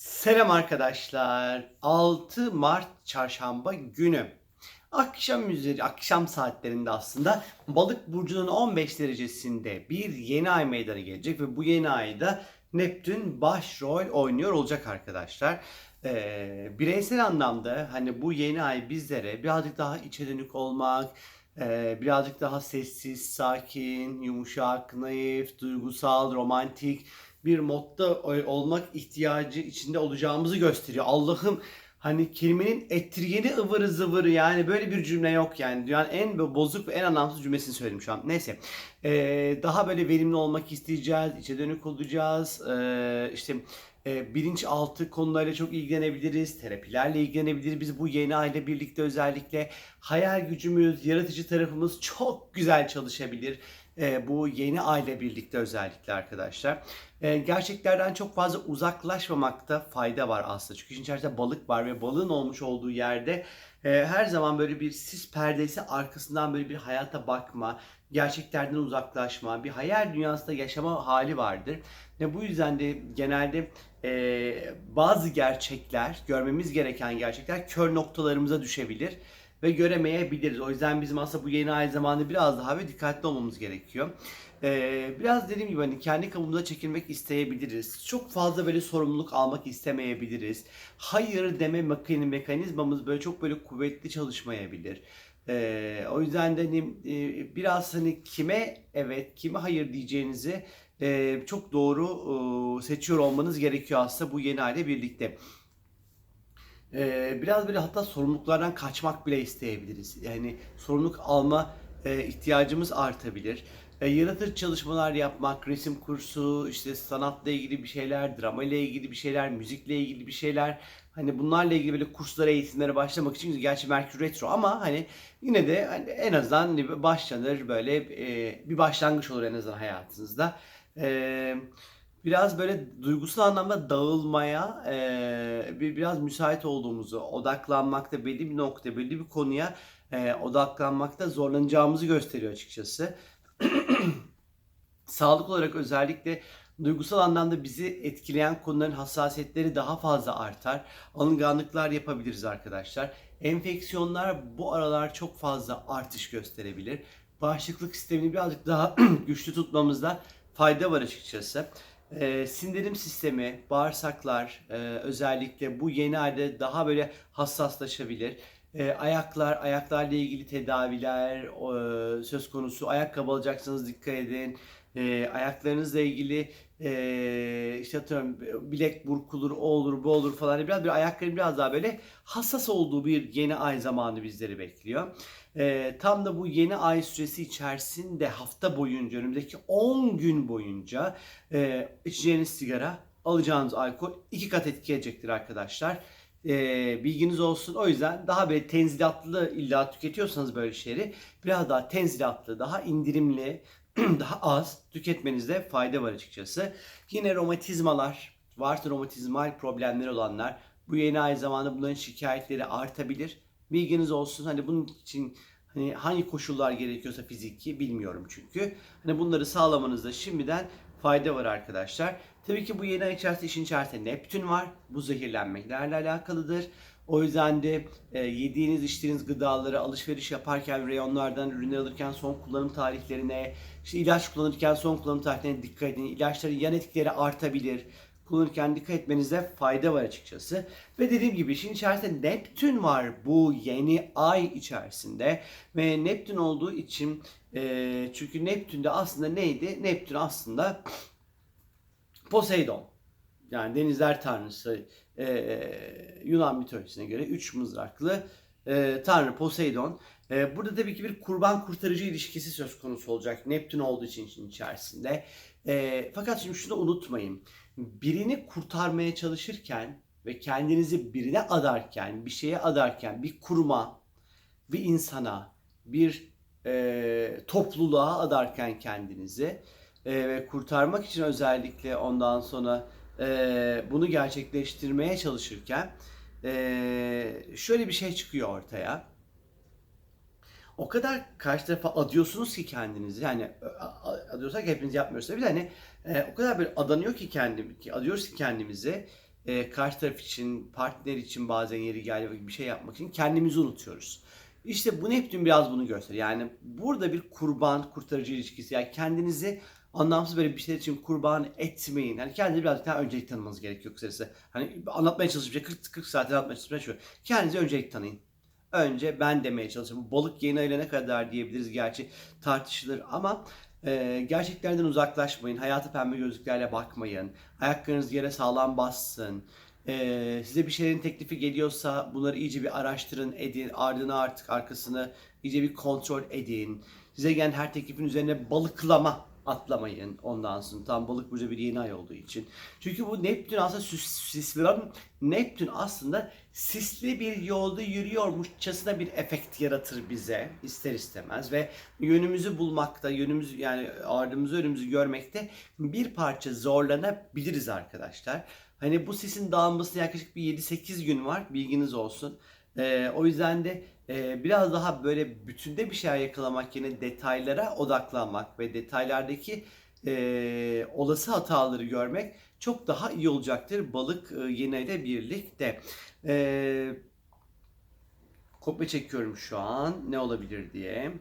Selam arkadaşlar. 6 Mart çarşamba günü. Akşam üzeri, akşam saatlerinde aslında Balık burcunun 15 derecesinde bir yeni ay meydana gelecek ve bu yeni ayda Neptün başrol oynuyor olacak arkadaşlar. Ee, bireysel anlamda hani bu yeni ay bizlere birazcık daha içe dönük olmak, e, birazcık daha sessiz, sakin, yumuşak, naif, duygusal, romantik bir modda olmak ihtiyacı içinde olacağımızı gösteriyor. Allah'ım hani kelimenin ettirgeni ıvırı zıvırı yani böyle bir cümle yok yani. Dünyanın en bozuk ve en anlamsız cümlesini söyledim şu an. Neyse. Ee, daha böyle verimli olmak isteyeceğiz. içe dönük olacağız. Ee, işte e, bilinçaltı konularıyla çok ilgilenebiliriz. Terapilerle ilgilenebiliriz. Biz bu yeni aile birlikte özellikle hayal gücümüz, yaratıcı tarafımız çok güzel çalışabilir. E, bu yeni aile birlikte özellikle arkadaşlar. E, gerçeklerden çok fazla uzaklaşmamakta fayda var aslında. Çünkü işin içerisinde balık var ve balığın olmuş olduğu yerde e, her zaman böyle bir sis perdesi arkasından böyle bir hayata bakma, gerçeklerden uzaklaşma, bir hayal dünyasında yaşama hali vardır. Ve bu yüzden de genelde e, bazı gerçekler, görmemiz gereken gerçekler kör noktalarımıza düşebilir ve göremeyebiliriz. O yüzden bizim aslında bu yeni ay zamanı biraz daha ve dikkatli olmamız gerekiyor. Ee, biraz dediğim gibi hani kendi kabuğumuza çekilmek isteyebiliriz. Çok fazla böyle sorumluluk almak istemeyebiliriz. Hayır deme mekanizmamız böyle çok böyle kuvvetli çalışmayabilir. Ee, o yüzden de hani, e, biraz hani kime evet kime hayır diyeceğinizi e, çok doğru e, seçiyor olmanız gerekiyor aslında bu yeni aile birlikte. Ee, biraz böyle hatta sorumluluklardan kaçmak bile isteyebiliriz. Yani sorumluluk alma e, ihtiyacımız artabilir. E, yaratıcı çalışmalar yapmak, resim kursu, işte sanatla ilgili bir şeyler, drama ile ilgili bir şeyler, müzikle ilgili bir şeyler. Hani bunlarla ilgili böyle kurslara, eğitimlere başlamak için gerçi Merkür Retro ama hani yine de hani en azından hani başlanır böyle e, bir başlangıç olur en azından hayatınızda. Eee biraz böyle duygusal anlamda dağılmaya e, bir biraz müsait olduğumuzu, odaklanmakta belli bir nokta, belli bir konuya e, odaklanmakta zorlanacağımızı gösteriyor açıkçası. Sağlık olarak özellikle duygusal anlamda bizi etkileyen konuların hassasiyetleri daha fazla artar. Alınganlıklar yapabiliriz arkadaşlar. Enfeksiyonlar bu aralar çok fazla artış gösterebilir. Bağışıklık sistemini birazcık daha güçlü tutmamızda fayda var açıkçası. E, sindirim sistemi, bağırsaklar e, özellikle bu yeni ayda daha böyle hassaslaşabilir. E, ayaklar, ayaklarla ilgili tedaviler e, söz konusu. Ayakkabı alacaksanız dikkat edin. E, ayaklarınızla ilgili e, işte atıyorum bilek burkulur, o olur, bu olur falan. Biraz bir ayakların biraz daha böyle hassas olduğu bir yeni ay zamanı bizleri bekliyor. E, tam da bu yeni ay süresi içerisinde hafta boyunca, önümüzdeki 10 gün boyunca e, içeceğiniz sigara, alacağınız alkol iki kat etki edecektir arkadaşlar. E, bilginiz olsun. O yüzden daha böyle tenzilatlı illa tüketiyorsanız böyle şeyleri biraz daha tenzilatlı, daha indirimli, daha az tüketmenizde fayda var açıkçası. Yine romatizmalar, varsa romatizmal problemleri olanlar bu yeni ay zamanında bunların şikayetleri artabilir. Bilginiz olsun. Hani bunun için hani hangi koşullar gerekiyorsa fiziki bilmiyorum çünkü. Hani bunları sağlamanızda şimdiden fayda var arkadaşlar. Tabii ki bu yeni ay içerisinde işin içerisinde Neptün var. Bu zehirlenmeklerle alakalıdır. O yüzden de e, yediğiniz içtiğiniz gıdaları alışveriş yaparken reyonlardan ürünler alırken son kullanım tarihlerine, işte ilaç kullanırken son kullanım tarihlerine dikkat edin. İlaçların yan etkileri artabilir. Kullanırken dikkat etmenize fayda var açıkçası. Ve dediğim gibi işin içerisinde Neptün var bu yeni ay içerisinde. Ve Neptün olduğu için e, çünkü Neptün'de aslında neydi? Neptün aslında Poseidon. Yani denizler tanrısı e, Yunan mitolojisine göre üç mızraklı e, tanrı Poseidon. E, burada tabii ki bir kurban kurtarıcı ilişkisi söz konusu olacak Neptün olduğu için için içerisinde. E, fakat şimdi şunu unutmayın. Birini kurtarmaya çalışırken ve kendinizi birine adarken, bir şeye adarken, bir kuruma, bir insana, bir e, topluluğa adarken kendinizi e, ve kurtarmak için özellikle ondan sonra e, bunu gerçekleştirmeye çalışırken e, şöyle bir şey çıkıyor ortaya. O kadar karşı tarafa adıyorsunuz ki kendinizi yani adıyorsak hepimiz yapmıyoruz tabii de hani e, o kadar böyle adanıyor ki kendim ki adıyoruz ki kendimizi e, karşı taraf için, partner için bazen yeri geldiğinde bir şey yapmak için kendimizi unutuyoruz. İşte bu Neptün biraz bunu gösteriyor. Yani burada bir kurban kurtarıcı ilişkisi. Yani kendinizi anlamsız böyle bir şey için kurban etmeyin. Hani kendinizi biraz daha öncelik tanımanız gerekiyor kısacası. Hani anlatmaya çalışıp şey 40, 40 saat anlatmaya çalışıp. Kendinizi öncelik tanıyın. Önce ben demeye çalışıyorum. Balık yeni ayına kadar diyebiliriz gerçi tartışılır ama e, gerçeklerden uzaklaşmayın. Hayata pembe gözlüklerle bakmayın. Ayaklarınız yere sağlam bassın. E, size bir şeylerin teklifi geliyorsa bunları iyice bir araştırın, edin. Ardını artık arkasını iyice bir kontrol edin. Size gelen her teklifin üzerine balıklama atlamayın ondan sonra. Tam balık burcu bir yeni ay olduğu için. Çünkü bu Neptün aslında süs, sisli, Neptün aslında sisli bir yolda yürüyormuşçasına bir efekt yaratır bize ister istemez ve yönümüzü bulmakta, yönümüzü yani ardımızı önümüzü görmekte bir parça zorlanabiliriz arkadaşlar. Hani bu sisin dağılmasına yaklaşık bir 7-8 gün var bilginiz olsun. Ee, o yüzden de e, biraz daha böyle bütünde bir şey yakalamak yerine detaylara odaklanmak ve detaylardaki e, olası hataları görmek çok daha iyi olacaktır balık e, yeni ile birlikte. E, kopya çekiyorum şu an ne olabilir diye.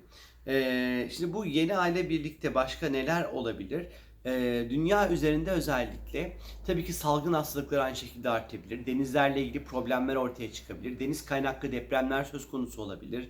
E, şimdi bu yeni aile birlikte başka neler olabilir? E, dünya üzerinde özellikle tabii ki salgın hastalıklar aynı şekilde artabilir. Denizlerle ilgili problemler ortaya çıkabilir. Deniz kaynaklı depremler söz konusu olabilir.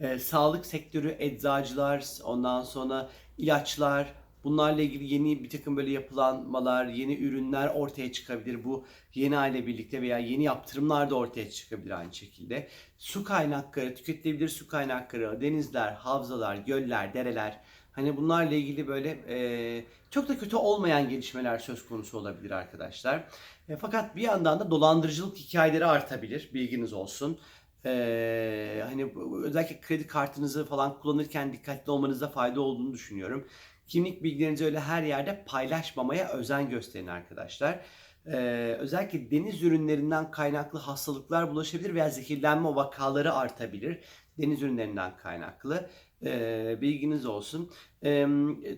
E, sağlık sektörü, eczacılar, ondan sonra ilaçlar, bunlarla ilgili yeni bir takım böyle yapılanmalar, yeni ürünler ortaya çıkabilir. Bu yeni aile birlikte veya yeni yaptırımlar da ortaya çıkabilir aynı şekilde. Su kaynakları, tüketilebilir su kaynakları, denizler, havzalar, göller, dereler, Hani bunlarla ilgili böyle e, çok da kötü olmayan gelişmeler söz konusu olabilir arkadaşlar. E, fakat bir yandan da dolandırıcılık hikayeleri artabilir. Bilginiz olsun. E, hani özellikle kredi kartınızı falan kullanırken dikkatli olmanızda fayda olduğunu düşünüyorum. Kimlik bilgilerinizi öyle her yerde paylaşmamaya özen gösterin arkadaşlar. E, özellikle deniz ürünlerinden kaynaklı hastalıklar bulaşabilir veya zehirlenme vakaları artabilir. Deniz ürünlerinden kaynaklı. E, bilginiz olsun. Ee,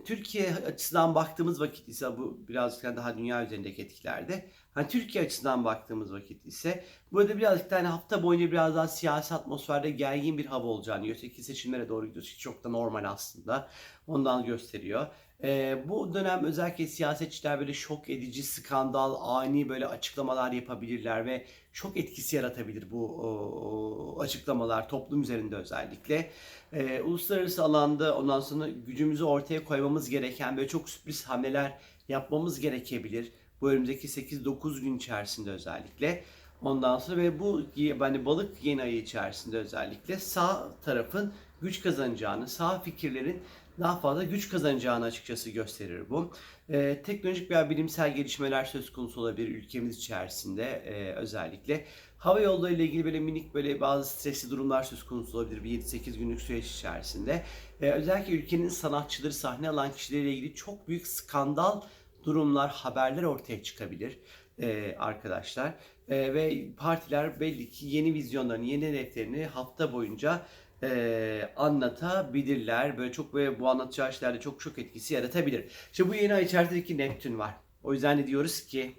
Türkiye açısından baktığımız vakit ise bu birazcık daha dünya üzerindeki etkilerde. Hani Türkiye açısından baktığımız vakit ise burada birazcık daha hani hafta boyunca biraz daha siyasi atmosferde gergin bir hava olacağını gösteriyor. Ki seçimlere doğru gidiyoruz. Çok da normal aslında. Ondan gösteriyor. Ee, bu dönem özellikle siyasetçiler böyle şok edici, skandal, ani böyle açıklamalar yapabilirler ve şok etkisi yaratabilir bu o, açıklamalar toplum üzerinde özellikle. Ee, uluslararası alanda ondan sonra gücümüzü ortaya koymamız gereken böyle çok sürpriz hamleler yapmamız gerekebilir. Bu önümüzdeki 8-9 gün içerisinde özellikle. Ondan sonra ve bu hani balık yeni ayı içerisinde özellikle sağ tarafın güç kazanacağını, sağ fikirlerin daha fazla güç kazanacağını açıkçası gösterir bu. Ee, teknolojik veya bilimsel gelişmeler söz konusu olabilir ülkemiz içerisinde e, özellikle. Hava yolları ile ilgili böyle minik böyle bazı stresli durumlar söz konusu olabilir bir 7-8 günlük süreç içerisinde. Ee, özellikle ülkenin sanatçıları, sahne alan kişileriyle ilgili çok büyük skandal durumlar, haberler ortaya çıkabilir e, arkadaşlar. E, ve partiler belli ki yeni vizyonlarını, yeni hedeflerini hafta boyunca e, anlatabilirler. Böyle çok ve bu anlatacağı şeylerde çok çok etkisi yaratabilir. İşte bu yeni ay içerisindeki Neptün var. O yüzden de diyoruz ki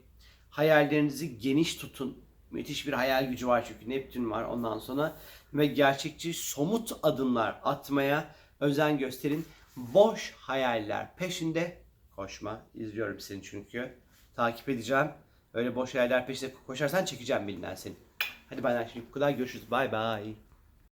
hayallerinizi geniş tutun. Müthiş bir hayal gücü var çünkü Neptün var ondan sonra ve gerçekçi somut adımlar atmaya özen gösterin. Boş hayaller peşinde koşma. İzliyorum seni çünkü. Takip edeceğim. Öyle boş hayaller peşinde koşarsan çekeceğim bilinen seni. Hadi benden şimdi bu kadar görüşürüz. Bay bay.